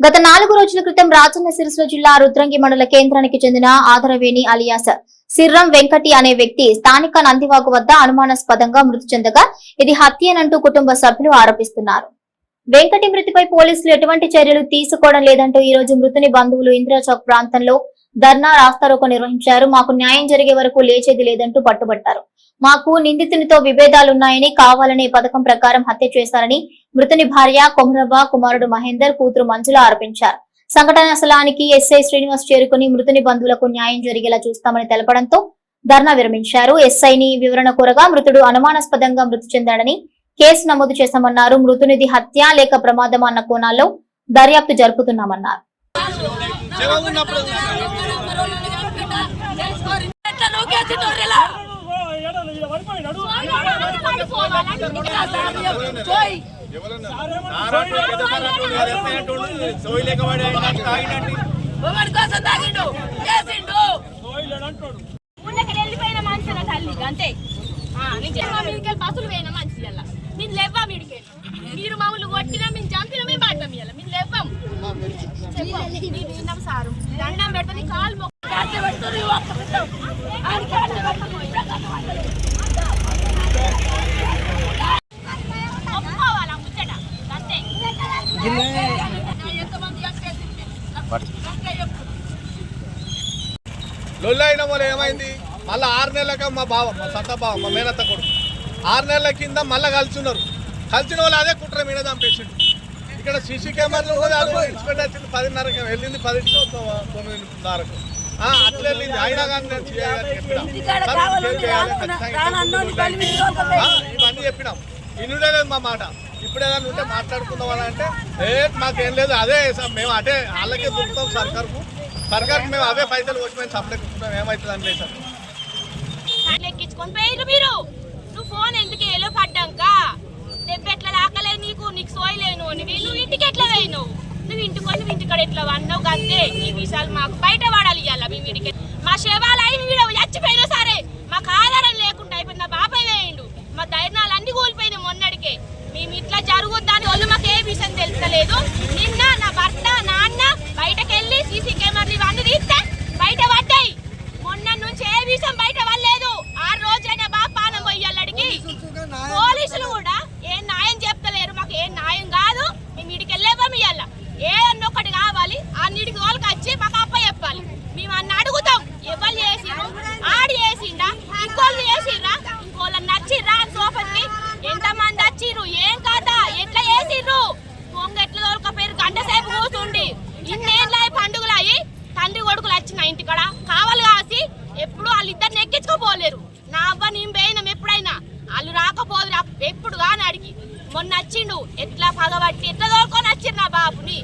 గత నాలుగు రోజుల క్రితం రాజన్న సిరిసిల్ల జిల్లా రుద్రంగి మండల కేంద్రానికి చెందిన ఆదరవేణి అలియాస్. సిర్రం వెంకటి అనే వ్యక్తి స్థానిక నందివాగు వద్ద అనుమానాస్పదంగా మృతి చెందగా ఇది హత్యనంటూ కుటుంబ సభ్యులు ఆరోపిస్తున్నారు. వెంకటి మృతిపై పోలీసులు ఎటువంటి చర్యలు తీసుకోవడం లేదంటూ ఈ రోజు మృతుని బంధువులు ఇందిరాచౌక్ ప్రాంతంలో ధర్నా రాస్తారోకో నిర్వహించారు. మాకు న్యాయం జరిగే వరకు లేచేది లేదంటూ పట్టుబట్టారు. మాకు నిందితునితో విభేదాలున్నాయని కావాలనే పథకం ప్రకారం హత్య చేశారని మృతుని భార్య కొమరవ్వ కుమారుడు మహేందర్ కూతురు మంజుల ఆరోపించారు. సంఘటన స్థలానికి ఎస్ఐ శ్రీనివాస్ చేరుకుని మృతుని బంధువులకు న్యాయం జరిగేలా చూస్తామని తెలపడంతో ధర్నా విరమించారు. ఎస్ఐని వివరణ కోరగా మృతుడు అనుమానాస్పదంగా మృతి చెందాడని కేసు నమోదు చేశామన్నారు. మృతునిది హత్య లేక ప్రమాదం అన్న కోణాల్లో దర్యాప్తు జరుపుతున్నామన్నారు. కోసం తాగిండు చేసిండు వెళ్ళిపోయిన మనిషి తల్లి అంతే నేను బస్సులు పోయిన మనిషి అలా మీరు లేవ్వా మీడికి ఎంతమంది చంపేసి అంతే చెప్పు. లొల్లి అయిన వాళ్ళు ఏమైంది? మళ్ళీ ఆరు నెలలక మా బావ మా సత్త బావ మా మేనత్త కొడుకు. ఆరు నెలల కింద మళ్ళీ కలిసిన్నారు. కలిసిన వాళ్ళు అదే కుట్ర మీద చంపేసిండు. ఇక్కడ సీసీ కెమెరాలు కూడా అది ఇన్స్పెక్టర్ వచ్చింది పదిన్నరకి వెళ్ళింది పదింటికి తొమ్మిదిన్నరకు అట్లా వెళ్ళింది. అయినా కానీ నేను ఇవన్నీ చెప్పినాం. ఇన్నుడే లేదు మా మాట. ఇప్పుడు ఏదైనా ఉంటే మాట్లాడుకుందాం అని అంటే ఏ మాకేం లేదు అదే సార్ మేము అదే వాళ్ళకే దొరుకుతాం సర్కార్కు. సర్కార్కి మేము అవే పైసలు వచ్చి మేము సప్లై కుట్టుకుంటాం ఏమవుతుంది అని లేదు సార్. మీరు. నువ్వు ఫోన్ ఎందుకు ఏలో పడ్డాక? దెబ్బ ఎట్లా నీకు? నీకు సోయలేను అని. ఇంటికి ఎట్లా పోయినావు నువ్వు నువ్వు ఇంటికాడ ఎట్లా అన్నావు అంతే ఈ విషయాలు మాకు బయట పడాలి ఇవాళ వీడికి. మా శవాలు వీడ చచ్చిపోయినా సరే మాకు ఆధారం లేకుండా అయిపోయింది నా బాబాయ్ వేయండు మా ధైర్యాలు అన్ని కూలిపోయినాయి మొన్నటికే మేము ఇట్లా జరుగుద్దని వాళ్ళు మాకు ఏ విషయం లేదు. నిన్న నా భర్త నాన్న బయటకు వెళ్ళి సీసీ కెమెరాలు ఇవన్నీ తీస్తే బయట పడ్డాయి. మొన్న నుంచి ఏ విషయం బయట పడలేదు. ఆ రోజైనా బాగా పానం పోయాలడికి పోలీసులు కూడా ఏ న్యాయం చెప్తలేరు. మాకు ఏ న్యాయం కాదు. మేము ఇడికి వెళ్ళేవాం ఇయ్యాల. ఏ ఒకటి కావాలి. ఆ నీటికి వాళ్ళకి వచ్చి మాకు అప్ప చెప్పాలి. మేము అన్న అడుగుతాం. ఎవరు చేసిండ్రు? ఆడు చేసిండా? ఇంకోళ్ళు చేసిర్రా వచ్చిన ఇంటికాడ కావాలి కాసి ఎప్పుడు వాళ్ళిద్దరిని ఎక్కించుకోపోలేరు. నా అవ్వ నేను పోయినాం ఎప్పుడైనా. వాళ్ళు రాకపోదురా ఎప్పుడు కానీ అడిగి మొన్న వచ్చిండు ఎట్లా పగబట్టి ఎట్లా దోరుకొని వచ్చిర్రు నా బాబుని.